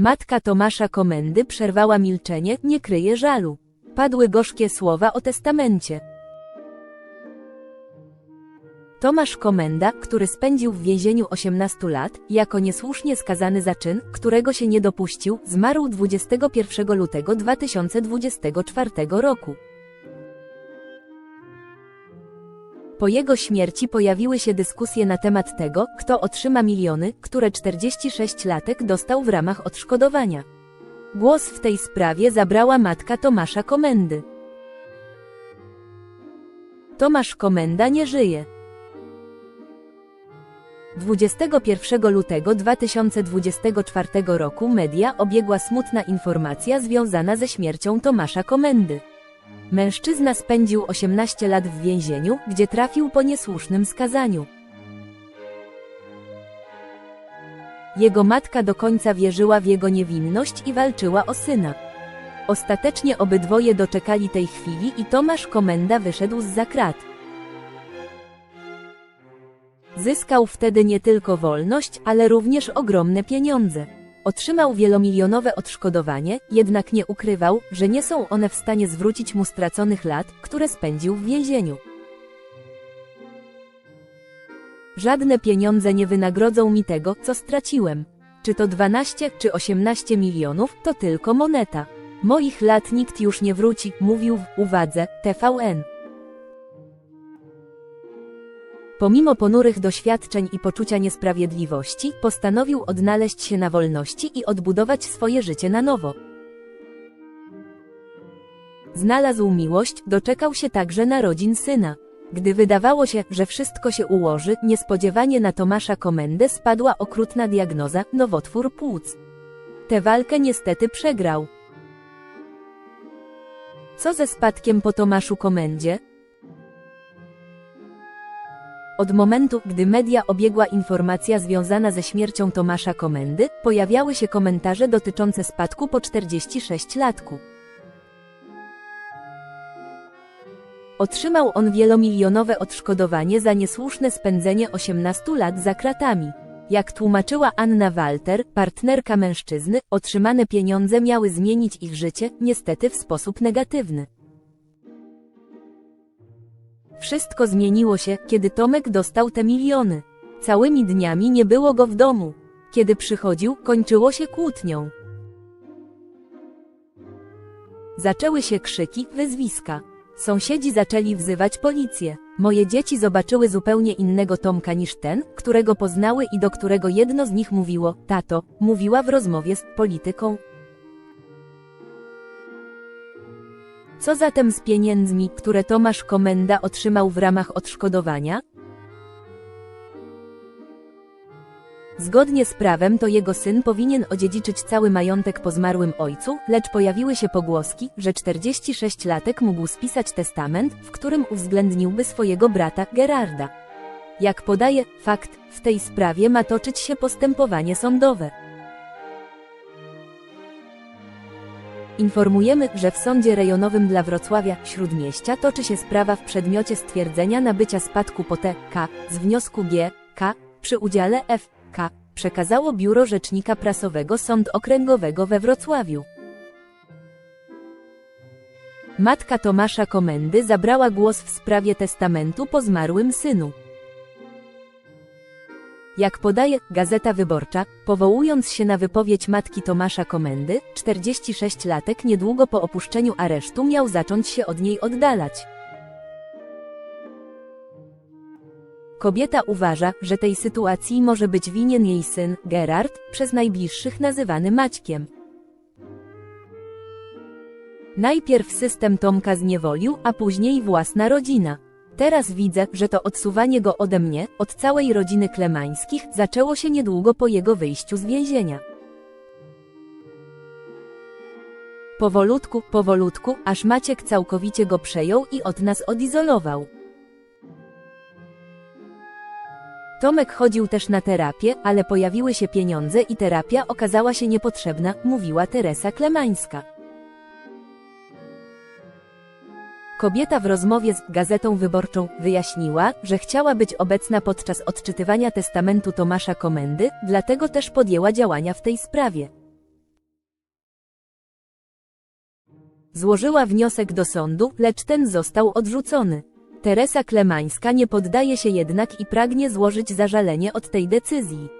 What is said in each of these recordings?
Matka Tomasza Komendy przerwała milczenie, nie kryje żalu. Padły gorzkie słowa o testamencie. Tomasz Komenda, który spędził w więzieniu 18 lat, jako niesłusznie skazany za czyn, którego się nie dopuścił, zmarł 21 lutego 2024 roku. Po jego śmierci pojawiły się dyskusje na temat tego, kto otrzyma miliony, które 46-latek dostał w ramach odszkodowania. Głos w tej sprawie zabrała matka Tomasza Komendy. Tomasz Komenda nie żyje. 21 lutego 2024 roku media obiegła smutna informacja związana ze śmiercią Tomasza Komendy. Mężczyzna spędził 18 lat w więzieniu, gdzie trafił po niesłusznym skazaniu. Jego matka do końca wierzyła w jego niewinność i walczyła o syna. Ostatecznie obydwoje doczekali tej chwili i Tomasz Komenda wyszedł z zakrat. Zyskał wtedy nie tylko wolność, ale również ogromne pieniądze. Otrzymał wielomilionowe odszkodowanie, jednak nie ukrywał, że nie są one w stanie zwrócić mu straconych lat, które spędził w więzieniu. Żadne pieniądze nie wynagrodzą mi tego, co straciłem. Czy to 12 czy 18 milionów, to tylko moneta. Moich lat nikt już nie wróci, mówił w uwadze TVN. Pomimo ponurych doświadczeń i poczucia niesprawiedliwości, postanowił odnaleźć się na wolności i odbudować swoje życie na nowo. Znalazł miłość, doczekał się także narodzin syna. Gdy wydawało się, że wszystko się ułoży, niespodziewanie na Tomasza Komendę spadła okrutna diagnoza nowotwór płuc. Tę walkę niestety przegrał. Co ze spadkiem po Tomaszu Komendzie? Od momentu, gdy media obiegła informacja związana ze śmiercią Tomasza Komendy, pojawiały się komentarze dotyczące spadku po 46-latku. Otrzymał on wielomilionowe odszkodowanie za niesłuszne spędzenie 18 lat za kratami. Jak tłumaczyła Anna Walter, partnerka mężczyzny, otrzymane pieniądze miały zmienić ich życie, niestety w sposób negatywny. Wszystko zmieniło się, kiedy Tomek dostał te miliony. Całymi dniami nie było go w domu. Kiedy przychodził, kończyło się kłótnią. Zaczęły się krzyki, wyzwiska. Sąsiedzi zaczęli wzywać policję. Moje dzieci zobaczyły zupełnie innego Tomka niż ten, którego poznały i do którego jedno z nich mówiło, tato, mówiła w rozmowie z polityką. Co zatem z pieniędzmi, które Tomasz Komenda otrzymał w ramach odszkodowania? Zgodnie z prawem to jego syn powinien odziedziczyć cały majątek po zmarłym ojcu, lecz pojawiły się pogłoski, że 46-latek mógł spisać testament, w którym uwzględniłby swojego brata, Gerarda. Jak podaje fakt, w tej sprawie ma toczyć się postępowanie sądowe. Informujemy, że w Sądzie Rejonowym dla Wrocławia, Śródmieścia toczy się sprawa w przedmiocie stwierdzenia nabycia spadku po T.K. z wniosku G.K. przy udziale F.K. przekazało Biuro Rzecznika Prasowego Sąd Okręgowego we Wrocławiu. Matka Tomasza Komendy zabrała głos w sprawie testamentu po zmarłym synu. Jak podaje Gazeta Wyborcza, powołując się na wypowiedź matki Tomasza Komendy, 46-latek niedługo po opuszczeniu aresztu miał zacząć się od niej oddalać. Kobieta uważa, że tej sytuacji może być winien jej syn, Gerard, przez najbliższych nazywany Maćkiem. Najpierw system Tomka zniewolił, a później własna rodzina. Teraz widzę, że to odsuwanie go ode mnie, od całej rodziny Klemańskich, zaczęło się niedługo po jego wyjściu z więzienia. Powolutku, powolutku, aż Maciek całkowicie go przejął i od nas odizolował. Tomek chodził też na terapię, ale pojawiły się pieniądze i terapia okazała się niepotrzebna, mówiła Teresa Klemańska. Kobieta w rozmowie z Gazetą Wyborczą wyjaśniła, że chciała być obecna podczas odczytywania testamentu Tomasza Komendy, dlatego też podjęła działania w tej sprawie. Złożyła wniosek do sądu, lecz ten został odrzucony. Teresa Klemańska nie poddaje się jednak i pragnie złożyć zażalenie od tej decyzji.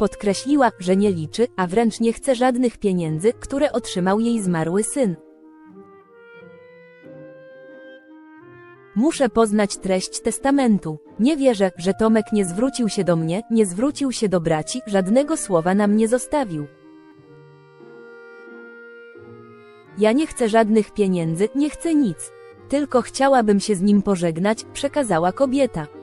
Podkreśliła, że nie liczy, a wręcz nie chce żadnych pieniędzy, które otrzymał jej zmarły syn. Muszę poznać treść testamentu. Nie wierzę, że Tomek nie zwrócił się do mnie, nie zwrócił się do braci, żadnego słowa nam nie zostawił. Ja nie chcę żadnych pieniędzy, nie chcę nic. Tylko chciałabym się z nim pożegnać, przekazała kobieta.